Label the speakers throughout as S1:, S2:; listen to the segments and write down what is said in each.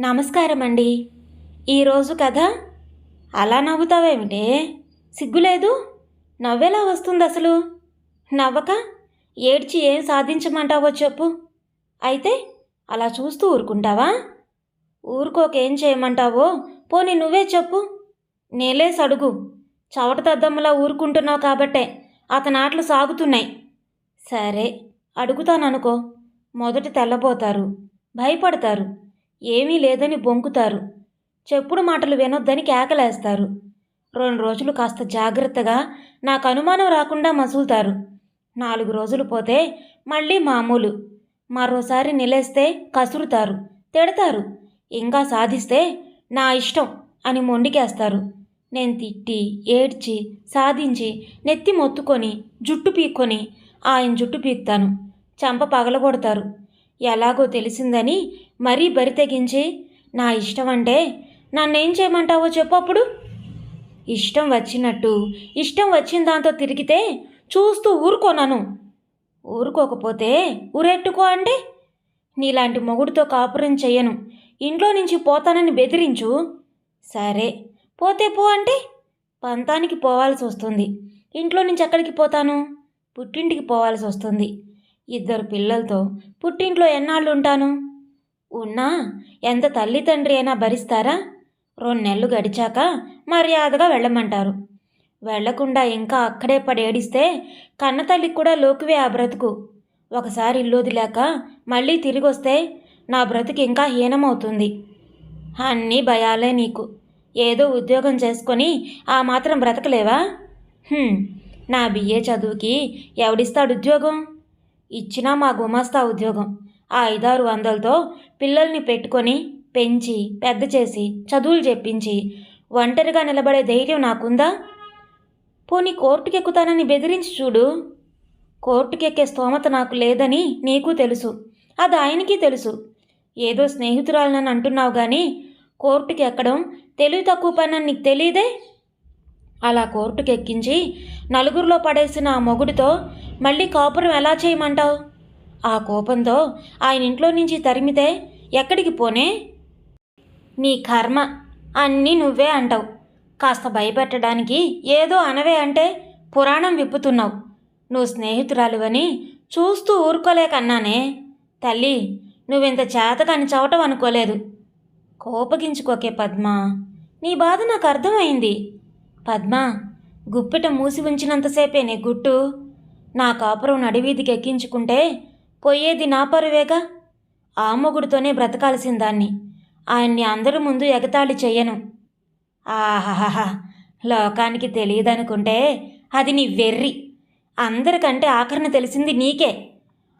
S1: నమస్కారం అండి ఈరోజు కథ అలా నవ్వుతావేమిటే? సిగ్గులేదు? నవ్వెలా వస్తుంది అసలు? నవ్వక ఏడ్చి ఏం సాధించమంటావో చెప్పు. అయితే అలా చూస్తూ ఊరుకుంటావా? ఊరుకోకేం చేయమంటావో? పోనీ నువ్వే చెప్పు. నేలేసి అడుగు చవట తద్దమ్మలా ఊరుకుంటున్నావు కాబట్టే అతని ఆటలు సాగుతున్నాయి. సరే అడుగుతాననుకో. మొదట తెల్లబోతారు. భయపడతారు. ఏమీ లేదని బొంకుతారు. చెప్పుడు మాటలు వినొద్దని కేకలేస్తారు. రెండు రోజులు కాస్త జాగ్రత్తగా నాకు అనుమానం రాకుండా మసులుతారు. నాలుగు రోజులు పోతే మళ్ళీ మామూలు. మరోసారి నిలేస్తే కసురుతారు తిడతారు. ఇంకా సాధిస్తే నా ఇష్టం అని మొండికేస్తారు. నేను తిట్టి ఏడ్చి సాధించి నెత్తి మొత్తుకొని జుట్టు పీక్కొని ఆయన జుట్టు పీకుతాను. చంప పగలగొడతారు. ఎలాగో తెలిసిందని మరీ బరి తెగించి నా ఇష్టం అంటే నన్నేం చేయమంటావో చెప్పు అప్పుడు. ఇష్టం వచ్చినట్టు ఇష్టం వచ్చిన దాంతో తిరిగితే చూస్తూ ఊరుకోనను. ఊరుకోకపోతే ఊరెట్టుకో అంటే? నీలాంటి మొగుడితో కాపురం చెయ్యను. ఇంట్లో నుంచి పోతానని బెదిరించు. సరే పోతే పో అంటే పంతానికి పోవాల్సి వస్తుంది ఇంట్లో నుంచి ఎక్కడికి పోతాను? పుట్టింటికి పోవాల్సి వస్తుంది ఇద్దరు పిల్లలతో పుట్టింట్లో ఎన్నాళ్ళు ఉంటాను ఉన్నా ఎంత తల్లి తండ్రి అయినా భరిస్తారా? రెండు నెలలు గడిచాక మర్యాదగా వెళ్ళమంటారు. వెళ్ళకుండా ఇంకా అక్కడే పడి ఏడిస్తే కన్నతల్లికి కూడా లోకువే ఆ బ్రతుకు. ఒకసారి ఇల్లు మళ్ళీ తిరిగి వస్తే నా బ్రతుకు ఇంకా హీనమవుతుంది. అన్నీ భయాలే నీకు. ఏదో ఉద్యోగం చేసుకొని ఆ మాత్రం బ్రతకలేవా? నా బిఏ చదువుకి ఎవడిస్తాడు ఉద్యోగం? ఇచ్చినా మా గుమాస్తా ఉద్యోగం. ఆ ఐదారు వందలతో పిల్లల్ని పెట్టుకొని పెంచి పెద్ద చేసి చదువులు చెప్పించి ఒంటరిగా నిలబడే ధైర్యం నాకుందా? పోనీ కోర్టుకెక్కుతానని బెదిరించి చూడు. కోర్టుకెక్కే స్తోమత నాకు లేదని నీకు తెలుసు. అది ఆయనకి తెలుసు. ఏదో స్నేహితురాలనని అంటున్నావు కానీ కోర్టుకి ఎక్కడం తెలివి తక్కువ పని అని నీకు తెలియదే అలా కోర్టుకెక్కించి నలుగురిలో పడేసిన ఆ మొగుడితో మళ్ళీ కాపురం ఎలా చేయమంటావు? ఆ కోపంతో ఆయన ఇంట్లో నుంచి తరిమితే ఎక్కడికి పోనే? నీ కర్మ అన్నీ నువ్వే అంటావు. కాస్త భయపెట్టడానికి ఏదో అనవే అంటే పురాణం విప్పుతున్నావు. నువ్వు స్నేహితురాలువని చూస్తూ ఊరుకోలేకన్నానే. తల్లి నువ్వింత చేతకాని చవటం అనుకోలేదు కోపగించుకోకే పద్మ నీ బాధ నాకు అర్థమైంది. పద్మ గుప్పిట మూసి ఉంచినంతసేపే నీ గుట్టు నా కాపురం నడివీధికి ఎక్కించుకుంటే పోయేది నా పరువేగా? ఆ మొగుడితోనే బ్రతకాల్సిందాన్ని ఆయన్ని అందరి ముందు ఎగతాళి చెయ్యను. ఆహాహా లోకానికి తెలియదనుకుంటే అది నీ వెర్రి. అందరికంటే ఆఖరణ తెలిసింది నీకే.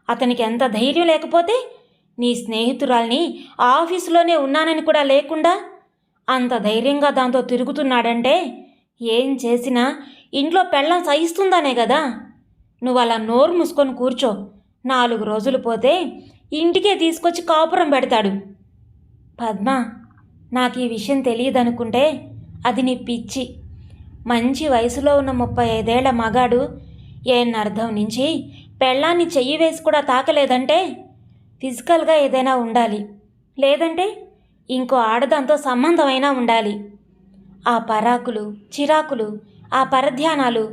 S1: అతనికి ఎంత ధైర్యం లేకపోతే నీ స్నేహితురాల్ని ఆఫీసులోనే ఉన్నానని కూడా లేకుండా అంత ధైర్యంగా దాంతో తిరుగుతున్నాడంటే ఏం చేసినా ఇంట్లో పెళ్ళం సహిస్తుందనే కదా. నువ్వు అలా నోరు మూసుకొని కూర్చో. నాలుగు రోజులు పోతే ఇంటికే తీసుకొచ్చి కాపురం పెడతాడు. పద్మ నాకు ఈ విషయం తెలియదనుకుంటే అది నీ పిచ్చి. మంచి వయసులో ఉన్న ముప్పై ఐదేళ్ళ మగాడు ఏనర్థం నుంచి పెళ్ళాన్ని చెయ్యి వేసి కూడా తాకలేదంటే ఫిజికల్గా ఏదైనా ఉండాలి. లేదంటే ఇంకో ఆడదాంతో సంబంధమైనా ఉండాలి. ఆ పరాకులు చిరాకులు ఆ పరధ్యానాలు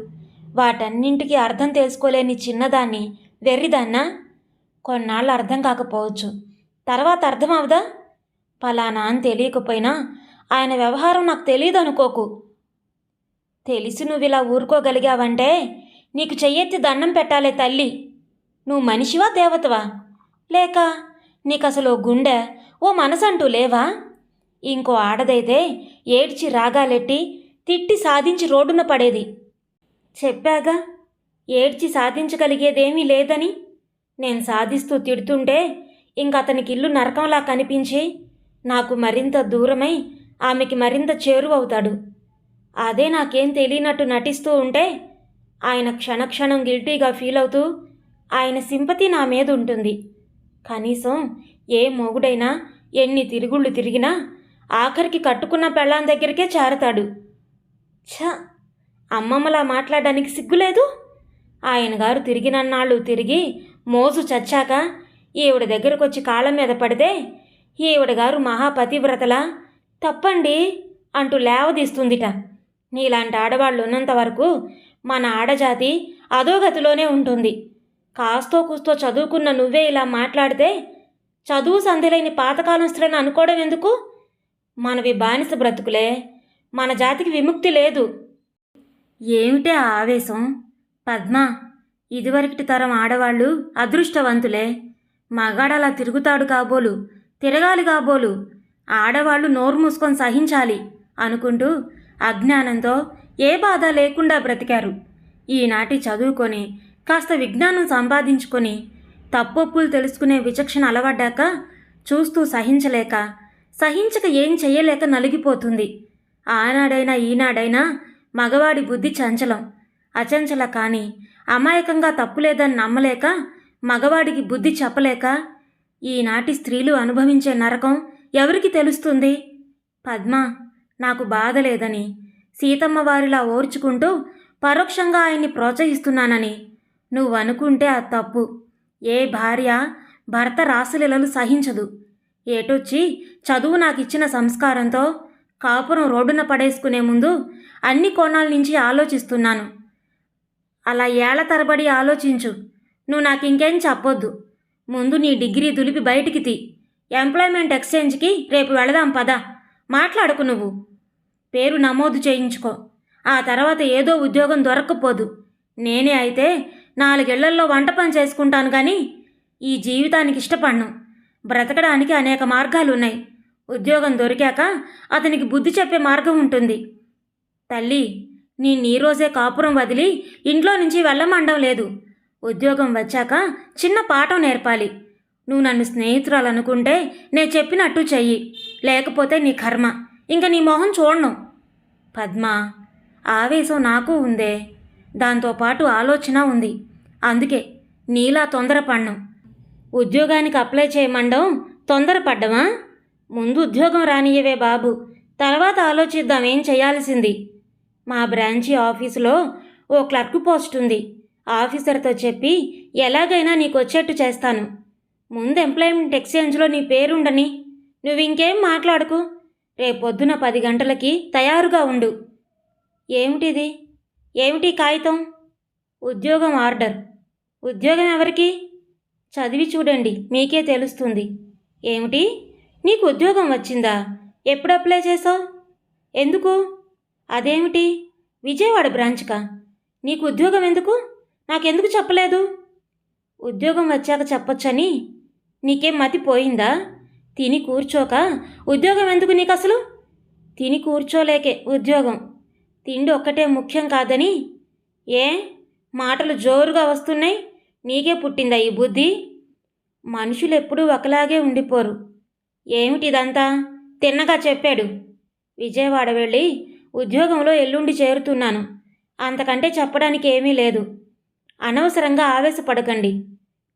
S1: వాటన్నింటికి అర్థం తెలుసుకోలేని చిన్నదాన్ని వెర్రిదాన్నా కొన్నాళ్ళు అర్థం కాకపోవచ్చు. తర్వాత అర్థం అవదా ఫలానా అని తెలియకపోయినా ఆయన వ్యవహారం నాకు తెలియదు అనుకోకు తెలిసి నువ్వు ఇలా ఊరుకోగలిగావంటే నీకు చెయ్యెత్తి దండం పెట్టాలే తల్లి. నువ్వు మనిషివా దేవతవా? లేక నీకు అసలు ఓ గుండె ఓ మనసంటూ లేవా? ఇంకో ఆడదైతే ఏడ్చి రాగాలెట్టి తిట్టి సాధించి రోడ్డున పడేది. చెప్పాగా ఏడ్చి సాధించగలిగేదేమీ లేదని. నేను సాధిస్తూ తిడుతుంటే ఇంక అతనికి ఇల్లు నరకంలా కనిపించి నాకు మరింత దూరమై ఆమెకి మరింత చేరువవుతాడు. అదే నాకేం తెలియనట్టు నటిస్తూ ఉంటే ఆయన క్షణక్షణం గిల్టీగా ఫీల్ అవుతూ ఆయన సింపతి నా మీద ఉంటుంది కనీసం ఏ మొగుడైనా ఎన్ని తిరుగుళ్ళు తిరిగినా ఆఖరికి కట్టుకున్న పెళ్ళాం దగ్గరికే చేరతాడు. ఛ! అమ్మమ్మలా మాట్లాడడానికి సిగ్గులేదు? ఆయన గారు తిరిగినన్నాళ్ళు తిరిగి మోజు చచ్చాక ఈవిడ దగ్గరకు వచ్చి కాళ్ళ మీద పడితే ఈవిడ గారు మహాపతివ్రతలా తప్పండి అంటూ లేవదీస్తుందిట. నీలాంటి ఆడవాళ్ళు ఉన్నంత వరకు మన ఆడజాతి అధోగతిలోనే ఉంటుంది. కాస్తో కూస్తో చదువుకున్న నువ్వే ఇలా మాట్లాడితే చదువు సంధిలేని పాతకాలం స్త్రీని అనుకోవడం ఎందుకు? మనవి బానిస బ్రతుకులే మన జాతికి విముక్తి లేదు. ఏమిటే ఆవేశం? పద్మ ఇదివరకటి తరం ఆడవాళ్ళు అదృష్టవంతులే. మగాడలా తిరుగుతాడు కాబోలు తిరగాలి కాబోలు ఆడవాళ్ళు నోరు మూసుకొని సహించాలి అనుకుంటూ అజ్ఞానంతో ఏ బాధ లేకుండా బ్రతికారు. ఈనాటి చదువుకొని కాస్త విజ్ఞానం సంపాదించుకొని తప్పొప్పులు తెలుసుకునే విచక్షణ అలవడ్డాక చూస్తూ సహించలేక సహించక ఏం చెయ్యలేక నలిగిపోతుంది. ఆనాడైనా ఈనాడైనా మగవాడి బుద్ధి చంచలం. అచంచల కానీ అమాయకంగా తప్పులేదని నమ్మలేక మగవాడికి బుద్ధి చెప్పలేక ఈనాటి స్త్రీలు అనుభవించే నరకం ఎవరికి తెలుస్తుంది? పద్మ నాకు బాధ లేదని సీతమ్మ వారిలా ఓర్చుకుంటూ పరోక్షంగా ఆయన్ని ప్రోత్సహిస్తున్నానని నువ్వు అనుకుంటే అది తప్పు. ఏ భార్య భర్త రాసులీలలు సహించదు. ఏటొచ్చి చదువు నాకు ఇచ్చిన సంస్కారంతో కాపురం రోడ్డున పడేసుకునే ముందు అన్ని కోణాల నుంచి ఆలోచిస్తున్నాను. అలా ఏళ్ళ తరబడి ఆలోచించు. నువ్వు నాకు ఇంకేం చెప్పొద్దు. ముందు నీ డిగ్రీ దులిపి బయటికి తీ. ఎంప్లాయ్మెంట్ ఎక్స్చేంజ్కి రేపు వెళదాం పద. మాట్లాడుకు నువ్వు. పేరు నమోదు చేయించుకో. ఆ తర్వాత ఏదో ఉద్యోగం దొరక్కపోదు. నేనే అయితే నాలుగేళ్ళల్లో వంట పని చేసుకుంటాను కానీ ఈ జీవితానికి ఇష్టపడను బ్రతకడానికి అనేక మార్గాలున్నాయి. ఉద్యోగం దొరికాక అతనికి బుద్ధి చెప్పే మార్గం ఉంటుంది. తల్లి నేను ఈ రోజే కాపురం వదిలి ఇంట్లో నుంచి వెళ్ళమండం లేదు. ఉద్యోగం వచ్చాక చిన్న పాఠం నేర్పాలి. నువ్వు నన్ను స్నేహితురాలు అనుకుంటే నేను చెప్పినట్టు చెయ్యి. లేకపోతే నీ కర్మ. ఇంక నీ మొహం చూడను. పద్మ ఆవేశం నాకు ఉందే. దాంతోపాటు ఆలోచన ఉంది. అందుకే నీలా తొందరపడ్ను. ఉద్యోగానికి అప్లై చేయమండం తొందరపడ్డమా? ముందు ఉద్యోగం రానియవే బాబు. తర్వాత ఆలోచిద్దాం ఏం చేయాల్సింది. మా బ్రాంచి ఆఫీసులో ఓ క్లర్క్ పోస్ట్ ఉంది ఆఫీసర్తో చెప్పి ఎలాగైనా నీకు వచ్చేట్టు చేస్తాను. ముందు ఎంప్లాయ్మెంట్ ఎక్స్చేంజ్లో నీ పేరుండని. నువ్వు ఇంకేం మాట్లాడుకు. రేపొద్దున పది గంటలకి తయారుగా ఉండు. ఏమిటిది? ఏమిటి కాగితం? ఉద్యోగం ఆర్డర్. ఉద్యోగం ఎవరికి? చదివి చూడండి మీకే తెలుస్తుంది. ఏమిటి? నీకు ఉద్యోగం వచ్చిందా? ఎప్పుడు అప్లై చేసావు ఎందుకు? అదేమిటి? విజయవాడ బ్రాంచ్కా? నీకు ఉద్యోగం ఎందుకు? నాకెందుకు చెప్పలేదు? ఉద్యోగం వచ్చాక చెప్పొచ్చని? నీకేం మతి పోయిందా? తిని కూర్చోక? ఉద్యోగం ఎందుకు నీకు అసలు తిని కూర్చోలేకే ఉద్యోగం. తిండి ఒక్కటే ముఖ్యం కాదని? ఏ? మాటలు జోరుగా వస్తున్నాయి. నీకే పుట్టిందా ఈ బుద్ధి? మనుషులు ఎప్పుడూ ఒకలాగే ఉండిపోరు. ఏమిటి ఇదంతా తిన్నగా చెప్పాడు. విజయవాడ వెళ్ళి ఉద్యోగంలో ఎల్లుండి చేరుతున్నాను. అంతకంటే చెప్పడానికి ఏమీ లేదు. అనవసరంగా ఆవేశపడకండి.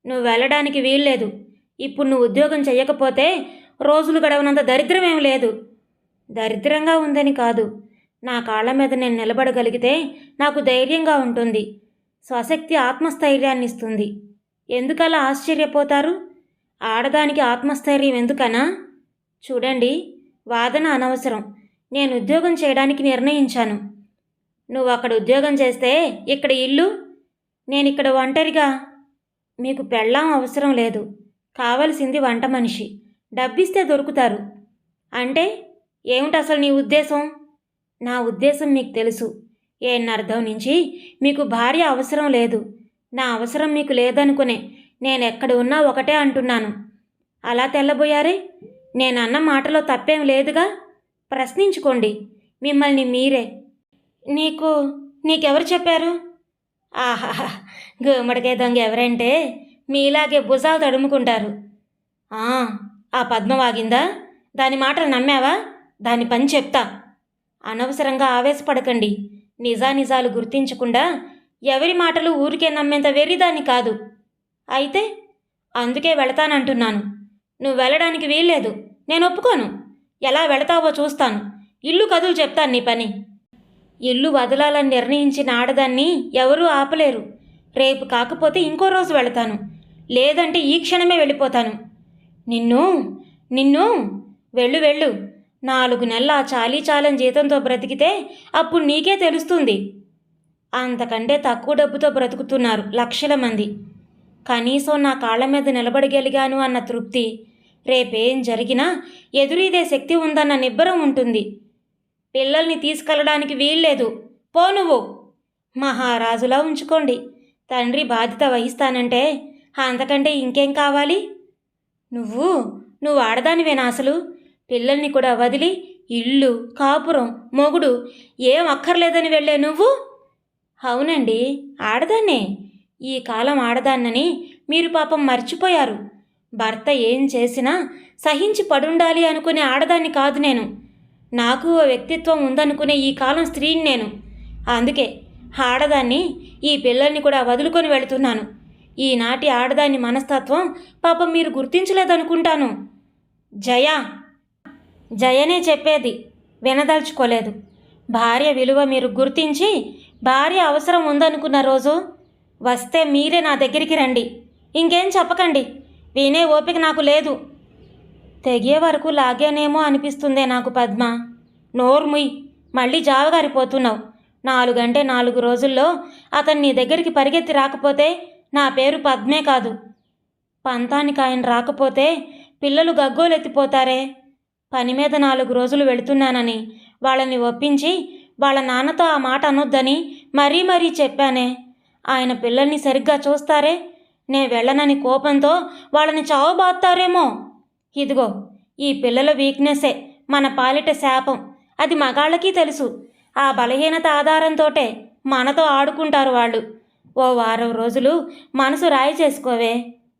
S1: నువ్వు వెళ్ళడానికి వీల్లేదు. ఇప్పుడు నువ్వు ఉద్యోగం చేయకపోతే రోజులు గడవనంత దరిద్రం ఏం లేదు. దరిద్రంగా ఉందని కాదు. నా కాళ్ళ మీద నేను నిలబడగలిగితే నాకు ధైర్యంగా ఉంటుంది. స్వశక్తి ఆత్మస్థైర్యాన్ని ఇస్తుంది ఎందుకలా ఆశ్చర్యపోతారు? ఆడదానికి ఆత్మస్థైర్యం ఎందుకనా? చూడండి వాదన అనవసరం. నేను ఉద్యోగం చేయడానికి నిర్ణయించాను. నువ్వు అక్కడ ఉద్యోగం చేస్తే ఇక్కడ ఇల్లు? నేను ఇక్కడ ఒంటరిగా? మీకు పెళ్ళాం అవసరం లేదు. కావలసింది వంట మనిషి. డబ్బిస్తే దొరుకుతారు. అంటే ఏమిటి అసలు నీ ఉద్దేశం? నా ఉద్దేశం మీకు తెలుసు. ఏనర్థం నుంచి మీకు భార్య అవసరం లేదు. నా అవసరం మీకు లేదనుకునే నేను ఎక్కడ ఉన్నా ఒకటే అంటున్నాను. అలా తెల్లబోయారే? నేను అన్న మాటలో తప్పేం లేదుగా? ప్రశ్నించుకోండి. మిమ్మల్ని మీరే. నీకు నీకెవరు చెప్పారు? ఆహా గుమ్మడికాయ దొంగ ఎవరంటే మీలాగే భుజాలు తడుముకుంటారు. ఆ, ఆ పద్మ వాగిందా దాని మాటలు నమ్మావా? దాని పని చెప్తా. అనవసరంగా ఆవేశపడకండి. నిజానిజాలు గుర్తించకుండా ఎవరి మాటలు ఊరికే నమ్మేంత వెర్రిదాన్ని కాదు. అయితే అందుకే వెళతానంటున్నాను. నువ్వు వెళ్ళడానికి వీల్లేదు. నేను ఒప్పుకోను. ఎలా వెళతావో చూస్తాను. ఇల్లు కదులు చెప్తాను నీ పని. ఇల్లు వదలాలని నిర్ణయించిన ఆడదాన్ని ఎవరూ ఆపలేరు. రేపు కాకపోతే ఇంకో రోజు వెళతాను. లేదంటే ఈ క్షణమే వెళ్ళిపోతాను. నిన్ను నిన్ను వెళ్ళు వెళ్ళు. నాలుగు నెలల చాలీ చాలని జీతంతో బ్రతికితే అప్పుడు నీకే తెలుస్తుంది. అంతకంటే తక్కువ డబ్బుతో బ్రతుకుతున్నారు లక్షల మంది. కనీసం నా కాళ్ళ మీద నిలబడగలిగాను అన్న తృప్తి. రేపేం జరిగినా ఎదురీదే శక్తి ఉందన్న నిబ్బరం ఉంటుంది. పిల్లల్ని తీసుకెళ్ళడానికి వీల్లేదు. పో నువ్వు. మహారాజులా ఉంచుకోండి. తండ్రి బాధ్యత వహిస్తానంటే అంతకంటే ఇంకేం కావాలి? నువ్వు నువ్వు ఆడదానివేనా అసలు? పిల్లల్ని కూడా వదిలి ఇల్లు కాపురం మొగుడు ఏం అక్కర్లేదని వెళ్ళే నువ్వు? అవునండి ఆడదాన్నే. ఈ కాలం ఆడదాన్నని మీరు పాపం మర్చిపోయారు. భర్త ఏం చేసినా సహించి పడుండాలి అనుకునే ఆడదాన్ని కాదు నేను. నాకు వ్యక్తిత్వం ఉందనుకునే ఈ కాలం స్త్రీని నేను. అందుకే ఆడదాన్ని ఈ పిల్లల్ని కూడా వదులుకొని వెళుతున్నాను. ఈనాటి ఆడదాని మనస్తత్వం పాపం మీరు గుర్తించలేదనుకుంటాను. జయ! జయనే చెప్పేది. వినదలుచుకోలేదు. భార్య విలువ మీరు గుర్తించి భార్య అవసరం ఉందనుకున్న రోజు వస్తే మీరే నా దగ్గరికి రండి. ఇంకేం చెప్పకండి. వినే ఓపిక నాకు లేదు. తెగే వరకు లాగేనేమో అనిపిస్తుందే నాకు పద్మ. నోర్ముయ్ మళ్ళీ జావగారిపోతున్నావు. నాలుగంటే నాలుగు రోజుల్లో అతను నీ దగ్గరికి పరిగెత్తి రాకపోతే నా పేరు పద్మే కాదు. పంతానికి ఆయన రాకపోతే పిల్లలు గగ్గోలెత్తిపోతారే. పని మీద నాలుగు రోజులు వెళుతున్నానని వాళ్ళని ఒప్పించి వాళ్ళ నాన్నతో ఆ మాట అనొద్దని మరీ మరీ చెప్పానే. ఆయన పిల్లల్ని సరిగ్గా చూస్తారే? నే వెళ్ళనని కోపంతో వాళ్ళని చావబాస్తారేమో ఇదిగో ఈ పిల్లల వీక్నెస్సే మన పాలిట శాపం. అది మగాళ్ళకి తెలుసు. ఆ బలహీనత ఆధారంతోటే మనతో ఆడుకుంటారు వాళ్ళు. ఓ వారం రోజులు మనసు రాయి చేసుకోవే.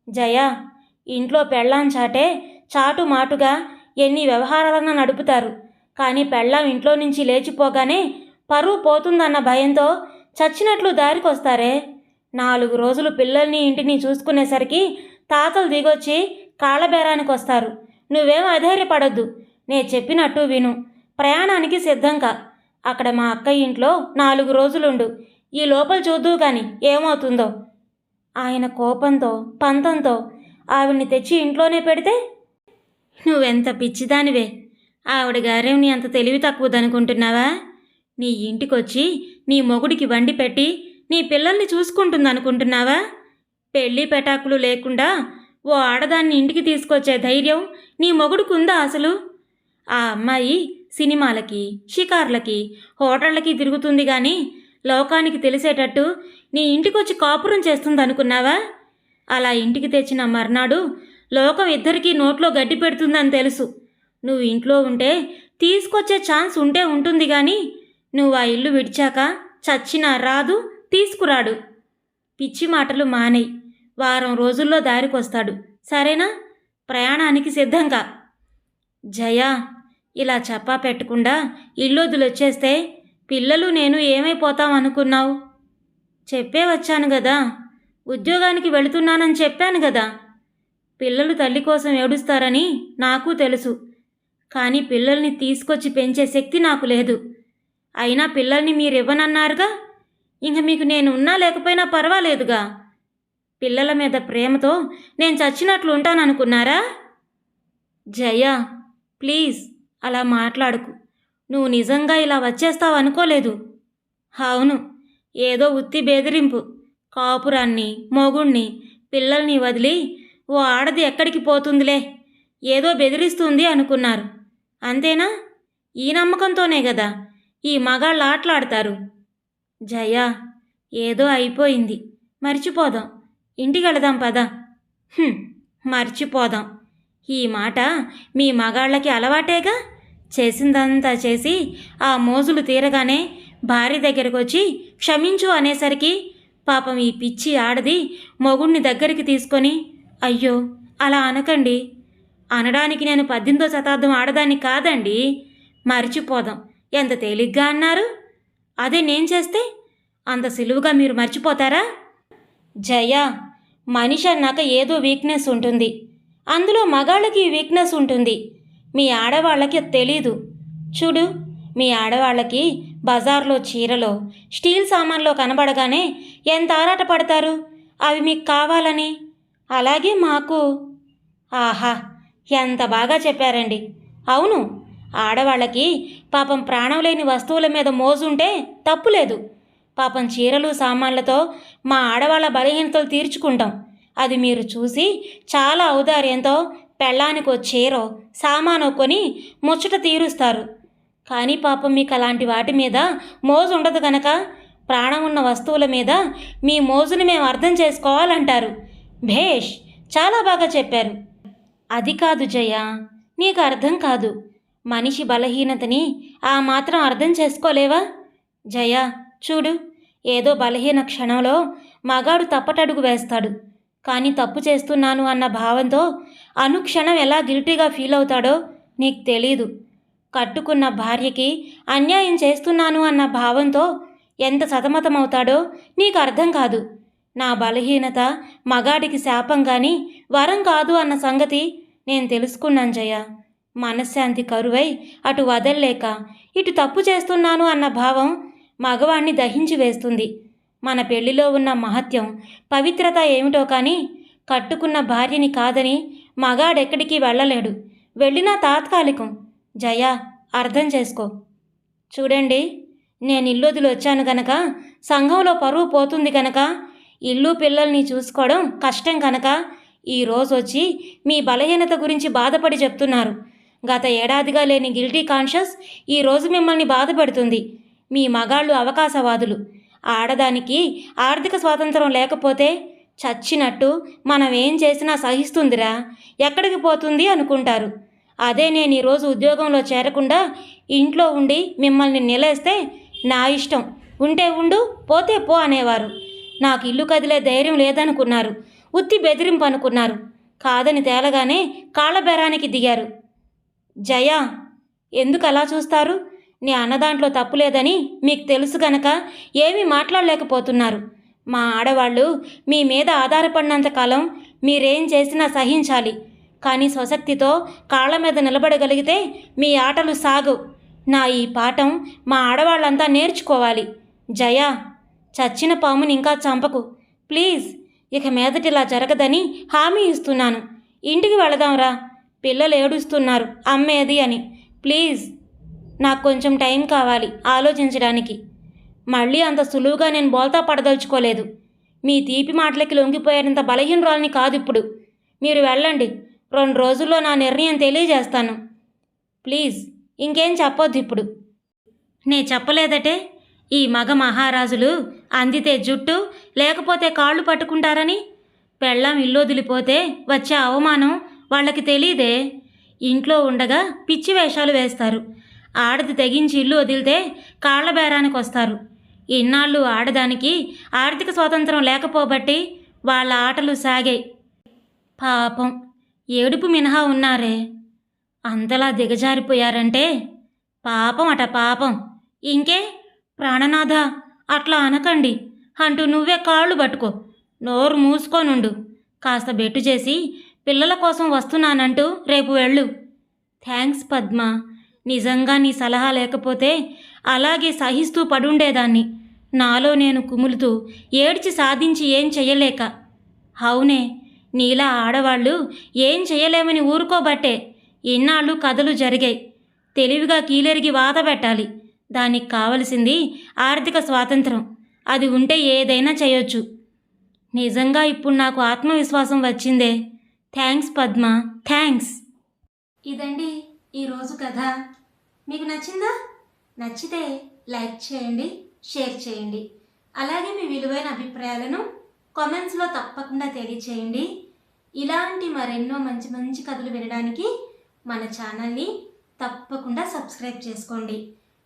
S1: జయ ఇంట్లో పెళ్ళాం చాటే చాటు మాటుగా ఎన్ని వ్యవహారాలన్నా నడుపుతారు. కానీ పెళ్ళాం ఇంట్లో నుంచి లేచిపోగానే పరువు పోతుందన్న భయంతో చచ్చినట్లు దారికొస్తారే. నాలుగు రోజులు పిల్లల్ని ఇంటిని చూసుకునేసరికి తాతలు దిగొచ్చి కాళ్ళబేరానికి వస్తారు నువ్వేం అధైర్యపడొద్దు. నే చెప్పినట్టు విను. ప్రయాణానికి సిద్ధంగా. అక్కడ మా అక్క ఇంట్లో నాలుగు రోజులుండు. ఈ లోపల చూద్దు కానీ ఏమవుతుందో. ఆయన కోపంతో పంతంతో ఆవిడ్ని తెచ్చి ఇంట్లోనే పెడితే నువ్వెంత పిచ్చిదానివే? ఆవిడ గారేం నీ అంత తెలివి తక్కువదనుకుంటున్నావా? నీ ఇంటికొచ్చి నీ మొగుడికి వండి పెట్టి నీ పిల్లల్ని చూసుకుంటుందనుకుంటున్నావా? పెళ్ళి పెటాకులు లేకుండా ఓ ఆడదాన్ని ఇంటికి తీసుకొచ్చే ధైర్యం నీ మొగుడుకుందా అసలు? ఆ అమ్మాయి సినిమాలకి షికార్లకి హోటళ్ళకి తిరుగుతుంది కానీ లోకానికి తెలిసేటట్టు నీ ఇంటికొచ్చి కాపురం చేస్తుందనుకున్నావా? అలా ఇంటికి తెచ్చిన మర్నాడు లోకం ఇద్దరికీ నోట్లో గడ్డి పెడుతుందని తెలుసు. నువ్వు ఇంట్లో ఉంటే తీసుకొచ్చే ఛాన్స్ ఉంటే ఉంటుంది కానీ నువ్వు ఆ ఇల్లు విడిచాక చచ్చినా రాదు తీసుకురాడు. పిచ్చి మాటలు మానేయి. వారం రోజుల్లో దారికొస్తాడు. సరేనా? ప్రయాణానికి సిద్ధంగా. జయ ఇలా చెప్పా పెట్టకుండా ఇల్లొదులొచ్చేస్తే పిల్లలు నేను ఏమైపోతాం అనుకున్నావు? చెప్పే వచ్చాను కదా ఉద్యోగానికి వెళుతున్నానని చెప్పాను కదా పిల్లలు తల్లి కోసం ఏడుస్తారని నాకు తెలుసు. కానీ పిల్లల్ని తీసుకొచ్చి పెంచే శక్తి నాకు లేదు. అయినా పిల్లల్ని మీరు ఇవ్వనన్నారుగా ఇంక మీకు నేను ఉన్నా లేకపోయినా పర్వాలేదుగా? పిల్లల మీద ప్రేమతో నేను చచ్చినట్లు ఉంటాననుకున్నారా? జయ ప్లీజ్ అలా మాట్లాడుకు. నువ్వు నిజంగా ఇలా వచ్చేస్తావు అనుకోలేదు. అవును ఏదో ఉత్తి బెదిరింపు. కాపురాన్ని మొగుణ్ణి పిల్లల్ని వదిలి ఓ ఆడది ఎక్కడికి పోతుందిలే? ఏదో బెదిరిస్తుంది అనుకున్నారు. అంతేనా? ఈ నమ్మకంతోనే కదా ఈ మగాళ్ళు ఆటలాడతారు. జయ ఏదో అయిపోయింది. మర్చిపోదాం. ఇంటికి వెళదాం పద. మర్చిపోదాం. ఈ మాట మీ మగాళ్ళకి అలవాటేగా? చేసిందంతా చేసి ఆ మోజులు తీరగానే భార్య దగ్గరకు వచ్చి క్షమించు అనేసరికి పాపం ఈ పిచ్చి ఆడది మొగుణ్ణి దగ్గరికి తీసుకొని అయ్యో అలా అనకండి. అనడానికి నేను పద్దెనిమిదో శతాబ్దం ఆడదాన్ని కాదండి. మర్చిపోదాం. ఎంత తేలిగ్గా అన్నారు? అదే నేను చేస్తే అంత సులువుగా మీరు మర్చిపోతారా? జయ మనిషి అన్నాక ఏదో వీక్నెస్ ఉంటుంది. అందులో మగాళ్ళకి వీక్నెస్ ఉంటుంది. మీ ఆడవాళ్ళకి అది తెలీదు. చూడు మీ ఆడవాళ్ళకి బజార్లో చీరలో స్టీల్ సామాన్లో కనబడగానే ఎంత ఆరాట పడతారు అవి మీకు కావాలని అలాగే మాకు. ఆహా ఎంత బాగా చెప్పారండి. అవును ఆడవాళ్ళకి పాపం ప్రాణం లేని వస్తువుల మీద మోజుంటే తప్పులేదు. పాపం చీరలు సామాన్లతో మా ఆడవాళ్ళ బలహీనతలు తీర్చుకుంటాం. అది మీరు చూసి చాలా ఔదార్యంతో పెళ్ళానికో చీరో సామానో కొని ముచ్చట తీరుస్తారు. కానీ పాపం మీకు అలాంటి వాటి మీద మోజు ఉండదు గనక ప్రాణం ఉన్న వస్తువుల మీద మీ మోజుని మేము అర్థం చేసుకోవాలంటారు. భేష్ చాలా బాగా చెప్పారు. అది కాదు జయ నీకు అర్థం కాదు. మనిషి బలహీనతని ఆ మాత్రం అర్థం చేసుకోలేవా? జయ చూడు ఏదో బలహీన క్షణంలో మగాడు తప్పటడుగు వేస్తాడు. కానీ తప్పు చేస్తున్నాను అన్న భావంతో అనుక్షణం ఎలా గిల్టీగా ఫీల్ అవుతాడో నీకు తెలీదు. కట్టుకున్న భార్యకి అన్యాయం చేస్తున్నాను అన్న భావంతో ఎంత సతమతమవుతాడో నీకు అర్థం కాదు. నా బలహీనత మగాడికి శాపం కానీ వరం కాదు అన్న సంగతి నేను తెలుసుకున్నాను జయ. మనశ్శాంతి కరువై అటు వదల్లేక ఇటు తప్పు చేస్తున్నాను అన్న భావం మగవాణ్ణి దహించి వేస్తుంది. మన పెళ్ళిలో ఉన్న మహత్యం పవిత్రత ఏమిటో కానీ కట్టుకున్న భార్యని కాదని మగాడెక్కడికి వెళ్ళలేడు. వెళ్ళినా తాత్కాలికం. జయ అర్థం చేసుకో. చూడండి నేను ఇల్లు వదిలి వచ్చాను గనక సంఘంలో పరువు పోతుంది గనక ఇల్లు పిల్లల్ని చూసుకోవడం కష్టం కనుక ఈరోజు వచ్చి మీ బలహీనత గురించి బాధపడి చెప్తున్నారు. గత ఏడాదిగా లేని గిల్టీ కాన్షియస్ ఈరోజు మిమ్మల్ని బాధపెడుతుంది. మీ మగాళ్ళు అవకాశవాదులు. ఆడదానికి ఆర్థిక స్వాతంత్రం లేకపోతే చచ్చినట్టు మనం ఏం చేసినా సహిస్తుందిరా. ఎక్కడికి పోతుంది అనుకుంటారు. అదే నేను ఈరోజు ఉద్యోగంలో చేరకుండా ఇంట్లో ఉండి మిమ్మల్ని నిలేస్తే నా ఇష్టం. ఉంటే ఉండు పోతే పో అనేవారు. నాకు ఇల్లు కదిలే ధైర్యం లేదనుకున్నారు. ఉత్తి బెదిరింపు అనుకున్నారు కాదని తేలగానే కాళ్ళబెరానికి దిగారు. జయ ఎందుకు అలా చూస్తారు? నీ అన్నదాంట్లో తప్పు లేదని మీకు తెలుసు గనక ఏమీ మాట్లాడలేకపోతున్నారు. మా ఆడవాళ్ళు మీ మీద ఆధారపడినంత కాలం మీరేం చేసినా సహించాలి. కానీ స్వశక్తితో కాళ్ళ మీద నిలబడగలిగితే మీ ఆటలు సాగు నా ఈ పాఠం మా ఆడవాళ్ళంతా నేర్చుకోవాలి. జయ చచ్చిన పాముని ఇంకా చంపకు. ప్లీజ్ ఇక మీదట ఇలా జరగదని హామీ ఇస్తున్నాను. ఇంటికి వెళదాంరా పిల్లలు ఏడుస్తున్నారు అమ్మేది అని. ప్లీజ్ నాకు కొంచెం టైం కావాలి ఆలోచించడానికి. మళ్ళీ అంత సులువుగా నేను బోల్తా పడదలుచుకోలేదు. మీ తీపి మాటలకి లొంగిపోయేంత బలహీనరాలని కాదు ఇప్పుడు మీరు వెళ్ళండి రెండు రోజుల్లో నా నిర్ణయం తెలియజేస్తాను. ప్లీజ్ ఇంకేం చెప్పొద్దు ఇప్పుడు. నే చెప్పలేదటే ఈ మగ మహారాజులు అందితే జుట్టు లేకపోతే కాళ్ళు పట్టుకుంటారని? పెళ్ళాం ఇల్లొదిలిపోతే వచ్చే అవమానం వాళ్ళకి తెలియదే ఇంట్లో ఉండగా పిచ్చి వేషాలు వేస్తారు. ఆడది తెగించి ఇల్లు వదిలితే కాళ్ళ బేరానికి వస్తారు ఇన్నాళ్ళు ఆడదానికి ఆర్థిక స్వాతంత్రం లేకపోబట్టి వాళ్ళ ఆటలు సాగాయి. పాపం ఏడుపు మినహా ఉన్నారే. అంతలా దిగజారిపోయారంటే పాపం అట పాపం. ఇంకే ప్రాణనాథ అట్లా అనకండి. అంటూ నువ్వే కాళ్ళు పట్టుకో. నోరు మూసుకోనుండు. కాస్త బెట్టు చేసి పిల్లల కోసం వస్తున్నానంటూ రేపు వెళ్ళు. థ్యాంక్స్ పద్మ. నిజంగా నీ సలహా లేకపోతే అలాగే సహిస్తూ పడుండేదాన్ని. నాలో నేను కుములుతూ ఏడ్చి సాధించి ఏం చెయ్యలేక. అవునే నీలా ఆడవాళ్ళు ఏం చెయ్యలేమని ఊరుకోబట్టే ఇన్నాళ్ళు కథలు జరిగాయి. తెలివిగా కీలెరిగి వాత పెట్టాలి. దానికి కావలసింది ఆర్థిక స్వాతంత్రం. అది ఉంటే ఏదైనా చేయొచ్చు. నిజంగా ఇప్పుడు నాకు ఆత్మవిశ్వాసం వచ్చిందే. థ్యాంక్స్ పద్మ. థ్యాంక్స్. ఇదండి ఈరోజు కథ. మీకు నచ్చిందా? నచ్చితే లైక్ చేయండి షేర్ చేయండి. అలాగే మీ విలువైన అభిప్రాయాలను కామెంట్స్లో తప్పకుండా తెలియచేయండి. ఇలాంటి మరెన్నో మంచి మంచి కథలు వినడానికి మన ఛానల్ని తప్పకుండా సబ్స్క్రైబ్ చేసుకోండి.